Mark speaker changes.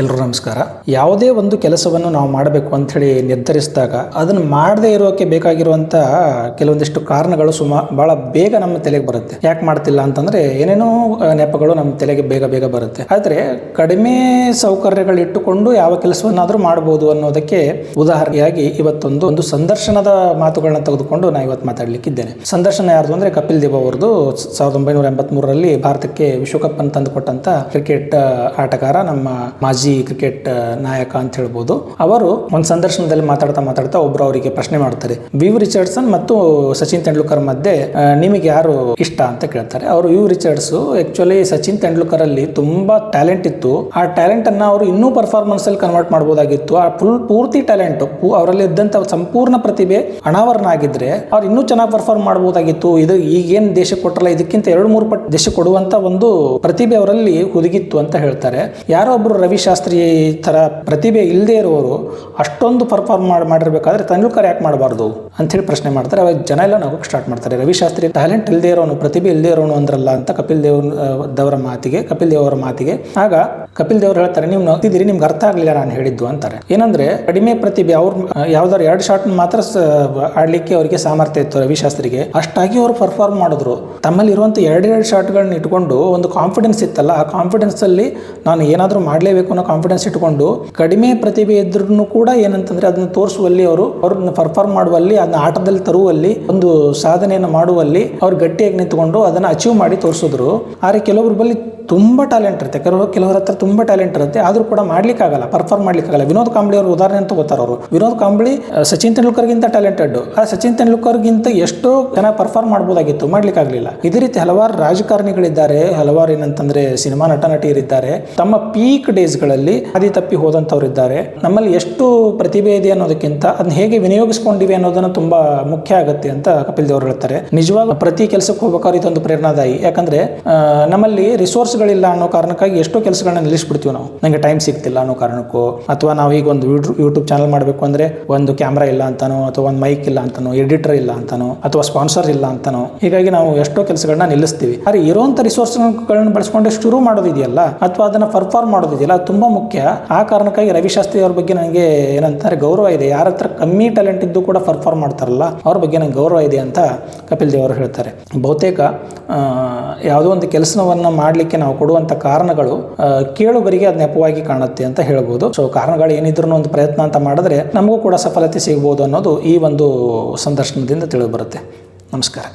Speaker 1: ಎಲ್ಲರೂ ನಮಸ್ಕಾರ. ಯಾವುದೇ ಒಂದು ಕೆಲಸವನ್ನು ನಾವು ಮಾಡಬೇಕು ಅಂತ ಹೇಳಿ ನಿರ್ಧರಿಸಿದಾಗ ಅದನ್ನು ಮಾಡದೇ ಇರೋಕೆ ಬೇಕಾಗಿರುವಂಥ ಕೆಲವೊಂದಿಷ್ಟು ಕಾರಣಗಳು ಸುಮಾ ಭಾಳ ಬೇಗ ನಮ್ಮ ತಲೆಗೆ ಬರುತ್ತೆ. ಯಾಕೆ ಮಾಡ್ತಿಲ್ಲ ಅಂತಂದರೆ ಏನೇನೋ ನೆಪಗಳು ನಮ್ಮ ತಲೆಗೆ ಬೇಗ ಬೇಗ ಬರುತ್ತೆ. ಆದರೆ ಕಡಿಮೆ ಸೌಕರ್ಯಗಳು ಇಟ್ಟುಕೊಂಡು ಯಾವ ಕೆಲಸವನ್ನಾದರೂ ಮಾಡ್ಬೋದು ಅನ್ನೋದಕ್ಕೆ ಉದಾಹರಣೆಯಾಗಿ ಇವತ್ತೊಂದು, ಒಂದು ಸಂದರ್ಶನದ ಮಾತುಗಳನ್ನ ತೆಗೆದುಕೊಂಡು ನಾನು ಇವತ್ತು ಮಾತಾಡಲಿಕ್ಕಿದ್ದೇನೆ. ಸಂದರ್ಶನ ಯಾರ್ದು ಅಂದರೆ ಕಪಿಲ್ ದೇವ್ ಅವರದು ಸಾವಿರದ ಒಂಬೈನೂರ ಎಂಬತ್ಮೂರರಲ್ಲಿ ಭಾರತಕ್ಕೆ ವಿಶ್ವಕಪ್ ಅನ್ನು ತಂದುಕೊಟ್ಟಂತ ಕ್ರಿಕೆಟ್ ಆಟಗಾರ ನಮ್ಮ ಮಾಜಿ ಕ್ರಿಕೆಟ್ ನಾಯಕ ಅಂತ ಹೇಳ್ಬೋದು. ಅವರು ಒಂದು ಸಂದರ್ಶನದಲ್ಲಿ ಮಾತಾಡ್ತಾ ಮಾತಾಡ್ತಾ ಒಬ್ರು ಅವರಿಗೆ ಪ್ರಶ್ನೆ ಮಾಡ್ತಾರೆ. ವಿವ್ ರಿಚರ್ಡ್ಸನ್ ಮತ್ತು ಸಚಿನ್ ತೆಂಡೂಲ್ಕರ್ ಮಧ್ಯೆ ನಿಮಗೆ ಯಾರು ಇಷ್ಟ ಅಂತ ಕೇಳ್ತಾರೆ. ಅವರು Viv Richards actually Sachin Tendulkar ಅಲ್ಲಿ ತುಂಬಾ ಟ್ಯಾಲೆಂಟ್ ಇತ್ತು. ಆ ಟ್ಯಾಲೆಂಟ್ ಅನ್ನ ಅವರು ಇನ್ನೂ ಪರ್ಫಾರ್ಮೆನ್ಸ್ ಅಲ್ಲಿ ಕನ್ವರ್ಟ್ ಮಾಡಬಹುದಾಗಿತ್ತು ಆ ಫುಲ್ ಪೂರ್ತಿ ಟ್ಯಾಲೆಂಟ್ ಅವರಲ್ಲಿ ಇದ್ದಂತ ಸಂಪೂರ್ಣ ಪ್ರತಿಭೆ ಅನಾವರಣ ಆಗಿದ್ರೆ ಅವ್ರು ಇನ್ನೂ ಚೆನ್ನಾಗಿ ಪರ್ಫಾರ್ಮ್ ಮಾಡಬಹುದಾಗಿತ್ತು ಇದು ಈಗೇನ್ ದೇಶ ಕೊಟ್ಟರಲ್ಲ ಇದಕ್ಕಿಂತ ಎರಡು ಮೂರು ಪಟ್ಟು ದೇಶ ಕೊಡುವಂತ ಒಂದು ಪ್ರತಿಭೆ ಅವರಲ್ಲಿ ಹುದುಗಿತ್ತು ಅಂತ ಹೇಳ್ತಾರೆ. ಯಾರೋ ಒಬ್ರು ರವಿ ಶಾಸ್ತ್ರಿ ಥರ ಪ್ರತಿಭೆ ಇಲ್ಲದೆ ಇರುವವರು ಅಷ್ಟೊಂದು ಪರ್ಫಾರ್ಮ್ ಮಾಡಿ ಮಾಡಿರಬೇಕಾದ್ರೆ ತೆಂಡೂಲ್ಕರ್ ಯಾಕೆ ಮಾಡಬಾರ್ದು ಅಂಥೇಳಿ ಪ್ರಶ್ನೆ ಮಾಡ್ತಾರೆ. ಅವಾಗ ಜನ ಎಲ್ಲ ನಗೋಕ್ಕೆ ಸ್ಟಾರ್ಟ್ ಮಾಡ್ತಾರೆ. ರವಿ ಶಾಸ್ತ್ರಿ ಟ್ಯಾಲೆಂಟ್ ಇಲ್ಲದೆ ಇರೋನು, ಪ್ರತಿಭೆ ಇಲ್ಲದೆ ಇರೋನು ಅಂದ್ರಲ್ಲ ಅಂತ ಕಪಿಲ್ ದೇವ್ ದವರ ಮಾತಿಗೆ, ಕಪಿಲ್ ದೇವ್ ಅವರ ಮಾತಿಗೆ. ಆಗ ಕಪಿಲ್ ದೇವ್ರು ಹೇಳ್ತಾರೆ, ನೀವು ನಗ್ತಿದ್ದೀರಿ, ನಿಮ್ಗೆ ಅರ್ಥ ಆಗಲಿಲ್ಲ ನಾನು ಹೇಳಿದ್ದು ಅಂತಾರೆ. ಏನಂದ್ರೆ ಕಡಿಮೆ ಪ್ರತಿಭೆ ಅವ್ರು ಯಾವ್ದಾದ್ರು ಎರಡು ಶಾಟ್ ಮಾತ್ರ ಆಡಲಿಕ್ಕೆ ಅವರಿಗೆ ಸಾಮರ್ಥ್ಯ ಇತ್ತು ರವಿ ಶಾಸ್ತ್ರಿಗೆ. ಅಷ್ಟಾಗಿ ಅವರು ಪರ್ಫಾರ್ಮ್ ಮಾಡಿದ್ರು. ತಮ್ಮಲ್ಲಿ ಇರುವಂತ ಎರಡೆರಡು ಶಾಟ್ಗಳನ್ನ ಇಟ್ಕೊಂಡು ಒಂದು ಕಾನ್ಫಿಡೆನ್ಸ್ ಇತ್ತಲ್ಲ, ಆ ಕಾನ್ಫಿಡೆನ್ಸ್ ಅಲ್ಲಿ ನಾನು ಏನಾದರೂ ಮಾಡಲೇಬೇಕು ಅನ್ನೋ ಕಾನ್ಫಿಡೆನ್ಸ್ ಇಟ್ಕೊಂಡು ಕಡಿಮೆ ಪ್ರತಿಭೆ ಇದ್ರೂ ಕೂಡ ಏನಂತಂದ್ರೆ ಅದನ್ನ ತೋರಿಸುವಲ್ಲಿ ಅವರು, ಅವ್ರನ್ನ ಪರ್ಫಾರ್ಮ್ ಮಾಡುವಲ್ಲಿ, ಅದನ್ನ ಆಟದಲ್ಲಿ ತರುವಲ್ಲಿ, ಒಂದು ಸಾಧನೆಯನ್ನು ಮಾಡುವಲ್ಲಿ ಅವ್ರು ಗಟ್ಟಿಯಾಗಿ ನಿಂತ್ಕೊಂಡು ಅದನ್ನ ಅಚೀವ್ ಮಾಡಿ ತೋರಿಸಿದ್ರು. ಆದರೆ ಕೆಲವೊಬ್ಬರ ಬಳಿ ತುಂಬಾ ಟ್ಯಾಲೆಂಟ್ ಇರುತ್ತೆ. ಕೆಲವರು ಕೆಲವರ ಹತ್ರ ತುಂಬಾ ಟ್ಯಾಲೆಂಟ್ ಇರುತ್ತೆ. ಆದರೂ ಕೂಡ ಮಾಡ್ಲಿಕ್ಕಾಗಲ್ಲ ಪರ್ಫಾರ್ಮ್ ಮಾಡ್ಲಿಕ್ಕಾಗಲ್ಲ. ವಿನೋದ್ ಕಾಂಬ್ಳಿ ಅವರು ಉದಾಹರಣೆ ಅಂತ ಗೊತ್ತಾರ ಅವರು. ವಿನೋದ್ ಕಾಂಬ್ಳಿ ಸಚಿನ್ ತೆಂಡೂಲ್ಕರ್ಗಿಂತ ಟ್ಯಾಲೆಂಟೆಡ್ ಆ, ಸಚಿನ್ ತೆಂಡೂಲ್ಕರ್ಗಿಂತ ಎಷ್ಟೋ ಜನ ಪರ್ಫಾರ್ಮ್ ಮಾಡ್ಬೋದಾಗಿತ್ತು. ಮಾಡ್ಲಿಕ್ಕಾಗಲಿಲ್ಲ. ಇದೇ ರೀತಿ ಹಲವಾರು ರಾಜಕಾರಣಿಗಳಿದ್ದಾರೆ. ಹಲವಾರು ಏನಂತಂದ್ರೆ ಸಿನಿಮಾ ನಟ ನಟಿಯರಿದ್ದಾರೆ ತಮ್ಮ ಪೀಕ್ ಡೇಸ್ಗಳಲ್ಲಿ ಹಾದಿ ತಪ್ಪಿ ಹೋದಂಥವ್ರು ಇದ್ದಾರೆ. ನಮ್ಮಲ್ಲಿ ಎಷ್ಟು ಪ್ರತಿಭೆ ಇದೆ ಅನ್ನೋದಕ್ಕಿಂತ ಅದನ್ನ ಹೇಗೆ ವಿನಿಯೋಗಿಸ್ಕೊಂಡಿವೆ ಅನ್ನೋದನ್ನ ತುಂಬಾ ಮುಖ್ಯ ಆಗುತ್ತೆ ಅಂತ ಕಪಿಲ್ ದೇವರು ಹೇಳ್ತಾರೆ. ನಿಜವಾಗ ಪ್ರತಿ ಕೆಲಸಕ್ಕೆ ಹೋಗ್ಬೇಕಾದ್ರೆ ಇದೊಂದು ಪ್ರೇರಣಾದಾಯಿ. ಯಾಕಂದ್ರೆ ನಮ್ಮಲ್ಲಿ ನಮ್ಮಲ್ಲಿ ರಿಸೋರ್ಸ್ಗಳಿಲ್ಲ ಅನ್ನೋ ಕಾರಣಕ್ಕಾಗಿ ಎಷ್ಟೋ ಕೆಲಸಗಳನ್ನ ನಿಲ್ಲಿಸ್ಬಿಡ್ತೀವಿ ನಾವು. ನನಗೆ ಟೈಮ್ ಸಿಗ್ತಿಲ್ಲ ಅನ್ನೋ ಕಾರಣಕ್ಕೂ. ಅಥವಾ ನಾವು ಈಗ ಒಂದು ಯೂಟ್ಯೂಬ್ ಚಾನಲ್ ಮಾಡಬೇಕು ಅಂದ್ರೆ ಒಂದು ಕ್ಯಾಮ್ರಾ ಇಲ್ಲ ಅಂತಾನೋ, ಅಥವಾ ಒಂದು ಮೈಕ್ ಇಲ್ಲ ಅಂತಾನೋ ಎಡಿಟರ್ ಇಲ್ಲ ಅಂತಾನೋ, ಅಥವಾ ಸ್ಪಾನ್ಸರ್ ಇಲ್ಲ ಅಂತಾನೋ, ಹೀಗಾಗಿ ನಾವು ಎಷ್ಟೋ ಕೆಲಸಗಳನ್ನ ನಿಲ್ಲಿಸ್ತೀವಿ. ಆದರೆ ಇರೋಂಥ ರಿಸೋರ್ಸ್ಗಳನ್ನ ಬಳಸ್ಕೊಂಡು ಶುರು ಮಾಡೋದಿದೆಯಲ್ಲ? ಅಥವಾ ಅದನ್ನ ಪರ್ಫಾರ್ಮ್ ಮಾಡೋದಿದೆಯಲ್ಲ? ತುಂಬ ಮುಖ್ಯ. ಆ ಕಾರಣಕ್ಕಾಗಿ ರವಿಶಾಸ್ತ್ರಿ ಅವ್ರ ಬಗ್ಗೆ ನನಗೆ ಏನಂತಾರೆ ಗೌರವ ಇದೆ. ಯಾರ ಹತ್ರ ಕಮ್ಮಿ ಟ್ಯಾಲೆಂಟ್ ಇದ್ದು ಕೂಡ ಪರ್ಫಾರ್ಮ್ ಮಾಡ್ತಾರಲ್ಲ, ಅವ್ರ ಬಗ್ಗೆ ನಂಗೆ ಗೌರವ ಇದೆ ಅಂತ ಕಪಿಲ್ ದೇವ್ ಅವರು ಹೇಳ್ತಾರೆ. ಬಹುತೇಕ ಯಾವುದೋ ಒಂದು ಕೆಲಸವನ್ನು ಮಾಡಲಿಕ್ಕೆ ನಾವು ಕೊಡುವಂಥ ಕಾರಣಗಳು ಕೇಳುಗರಿಗೆ ಅದು ನೆಪವಾಗಿ ಕಾಣುತ್ತೆ ಅಂತ ಹೇಳ್ಬೋದು. ಸೊ ಕಾರಣಗಳು ಏನಿದ್ರು ಒಂದು ಪ್ರಯತ್ನ ಅಂತ ಮಾಡಿದ್ರೆ ನಮಗೂ ಕೂಡ ಸಫಲತೆ ಸಿಗ್ಬೋದು ಅನ್ನೋದು ಈ ಒಂದು ಸಂದರ್ಶನದಿಂದ ತಿಳಿದು ಬರುತ್ತೆ. ನಮಸ್ಕಾರ.